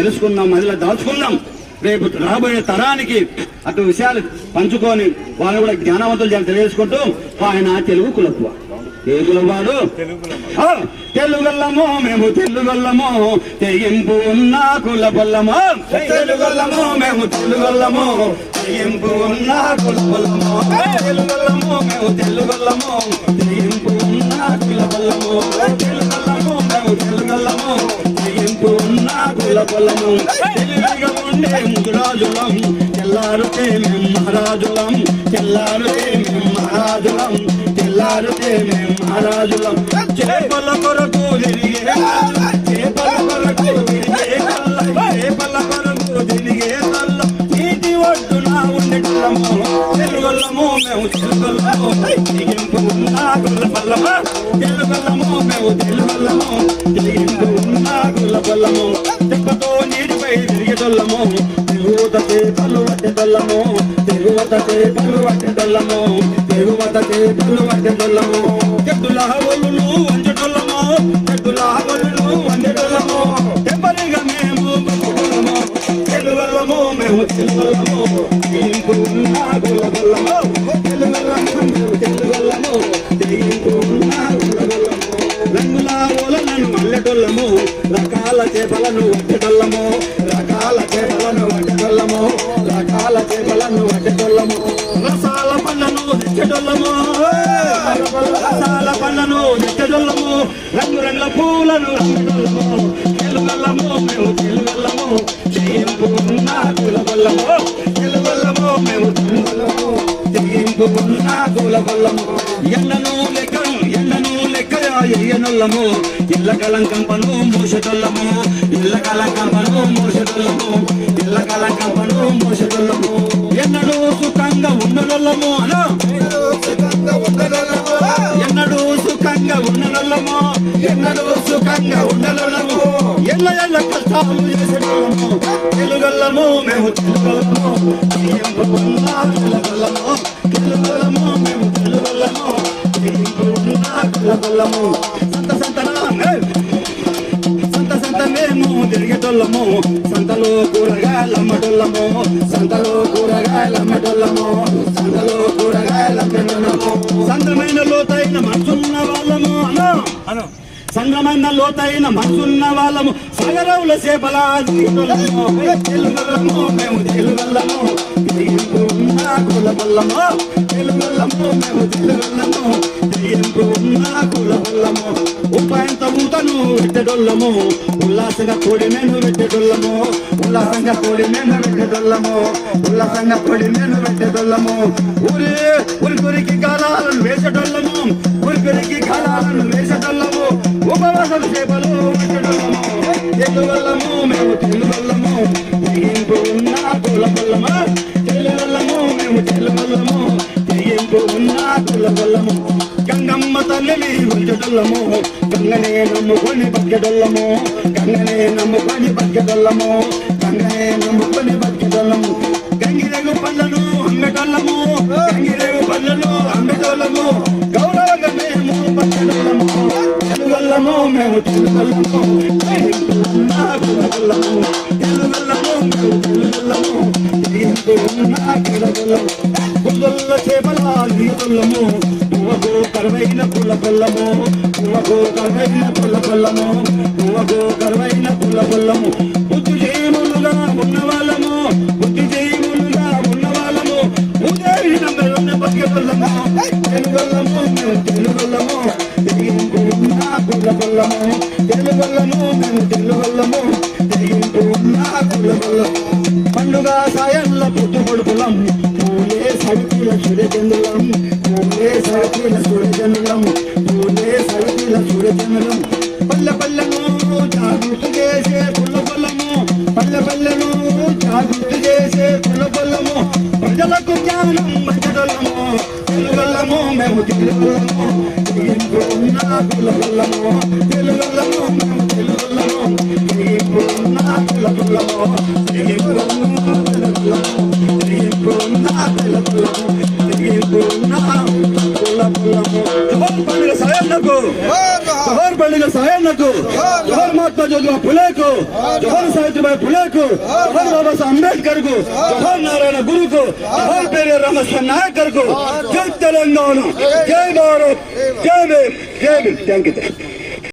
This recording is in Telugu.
తెలుసుకుందాం మదిలో దాచుకుందాం. రేపు రాబోయే తరానికి అటు విషయాలు పంచుకొని వాళ్ళు కూడా జ్ఞానవంతులు తెలియజేసుకుంటూ ఆయన తెలుగు కులత్వ. ఏ కులవాడు తెలుగల్లమో మేము తెలుగల్లమో తెగింపు ఉన్న కుల బల్లమో తెలుగల్లమో మేము తెలుగల్లమో తెగింపు ఉన్న కుల బల్లమో తెలుగల్లమో మేము తెలుగల్లమో తెగింపు ఉన్న కుల బల్లమో తెలుగల్లమో మేము తెలుగల్లమో ఉన్న పొలము తెలివిగా ఉండే ముదురాజులం. తెల్లారుతే మేము మహారాజులం తెల్లారుతే మేము మహారాజులం తెల్లారుతే మేము మహారాజులం. చేపల కొరకు తిరిగే చేపల కొరకు తిరిగే చేపల కొరకు తిరిగే కళ్ళ నీటి ఒడ్డున ఉండేటల్లము తెలుగొల్లము మేము తెలుగొల్లము తిరిగింపు ఉన్న గుల్ల తెలుగొల్లము మేము తెలుగొల్లము తిరిగింపు ఉన్న నీటిపై తిరిగేటోళ్ళము తెగువత చేపలు పట్టేటోళ్ళము తెగువత చేపలు దొల్లము తెగువత చేపలు పట్టేటోళ్ళము చెట్టుల ఒళ్ళు వంచటోళ్ళము చెట్టుల ఒళ్ళు వంచటోళ్ళము తెప్పరిగా మేము బతుకుతున్నాము తెలుగొల్లము మేము తెలుగొల్లము ఇంకు ఉన్న గుల్లగొల్లము ఓలలను రకాల చేపలను వట్టెటొల్లము రకాల చేపలను వట్టెటొల్లము రకాల చేపలను వట్టెటొల్లము రసాల పళ్ళను తెచ్చటొల్లము రసాల పళ్ళను తెచ్చటొల్లము రంగురంగుల పూలను రంగుటొల్లము తెలుగొల్లము మేము తెలుగొల్లము చేయింపు ఉన్న కులగొల్లము తెలుగొల్లము మేము తెలుగొల్లము చేయింపు ఉన్న కులగొల్లము ఎండను లెక్క ఎయ్యనొల్లము ఇళ్ళ కలంకంపను మూసటొల్లము ఇళ్ళ కలంకంపను మూసటొల్లము ఇళ్ళ కలంకంపను మూసటొల్లము ఎన్నడూ సుఖంగా ఉండనొల్లము అను ఎన్నడూ సుఖంగా ఉండనొల్లము ఎన్నడూ సుఖంగా ఉండనొల్లము ఎల్ల ఎల్ల కష్టాలు చేసేటోళ్ళము తెలుగొల్లము మేము తెలుగల్లము తెలుగల్లము మేము తెలుగొల్లము సంత సంతనా సంత సంత మేము తిరిగేటోళ్ళము సంతలో కూరగాయలు అమ్మటోళ్ళము సంతలో కూరగాయలు అమ్మటోళ్ళము సంతలో కూరగాయలు అమ్మటోళ్ళము సంతమైన లోతైన మనసున్న వాళ్ళము అను అను సంగమైన లోతైన మనసున్న వాళ్ళము సగరవుల చేపల దిగుటోళ్ళము తెలుగొల్లము మేము తెలుగొల్లము తిరిగింపు ఉన్న కులబొల్లము మేము తెలుగొల్లము ఉన్న కులబొల్లము ఉపాయంత ఊతను వెట్టెడొల్లము ఉల్లాసంగా కోడి నేను వెట్టెడొల్లము ఉల్లాసంగా కోడి నేను వెట్టెడొల్లము ఉల్లాసంగా కోడి నేను వెట్టెడొల్లము ఊరి ఊరికొరికి గాలాలను వేసడొల్లము ఊరికొరికి గాలాలను వేసడొల్లము ఉపవాసం చేపలు వెట్టెడొల్లము తెలుగొల్లము మేము తెలుగొల్లము తిరిగింపు ఉన్న కులబొల్లము తెలుగొల్లము మేము తెలుగొల్లము తిరిగింపు ఉన్న కులబొల్లము తల్లిని ఉంచడొల్లము గంగనే నమ్ముకొని బతికెడొల్లము గంగనే నమ్ముకొని బతికెడొల్లము గంగనే నమ్ముకొని బతికెడొల్లము గంగిరెగు పళ్ళను అంగటొల్లము. గంగిరెగు పళ్ళను అంగటొల్లము. గౌరవంగా మేము బతికెడొల్లము తెలుగొల్లము మేము తెలుగొల్లము. నా కులగొల్లము తెలుగొల్లము మేము తెలుగొల్లము. నా తెలుగొల్లము కుల్లొల్ల చేపల నీతుల్లము పువ్వకు కరువైన పుల్ల పొల్లము పువ్వకు కరువైన పుల్ల పొల్లము పువ్వకు కరువైన పుల్ల పొల్లము బుద్ధి జయములుగా ఉన్న వాళ్ళము బుద్ధి జయములుగా ఉన్న వాళ్ళము ఉదయం నంబరున్న బతికే పొల్లము తెలుగొల్లము మేము తెలుగొల్లము. ఉన్న పుల్ల పొల్లము తెలుగొల్లము మేము తెలుగొల్లము. ఉన్న పుల్ల పొల్లము పండుగ సాయల్ల పుట్టు కొడుకులం. పూలే సడికిల సూర్యచంద్రులం పూలే సడికిల సూర్యచంద్రులం పూలే సడికిల సూర్యచంద్రులం పల్లె పల్లెను జాగృతి చేసే పుల్ల పొల్లము పల్లె పల్లెను జాగృతి చేసే పుల్ల ప్రజలకు జ్ఞానం మేము తెలుగొల్లము. తెలుగు ఉన్న కుల పండుగ సాయం నాకు పండుగ సాయన్నకు. జోహర్ మహాత్మా జ్యోతిబా ఫులేకు జోహర్ సావిత్రిబాయి ఫులేకు జోహర్ బాబాసాహెబ్ అంబేద్కర్కు జోహర్ నారాయణ గురుకు. జోహర్ పేరే రమేశ్వర నాయకర్కు జై తెలంగాణ. జై భారత్. జై భీమ్. జై భీమ్. Thank you.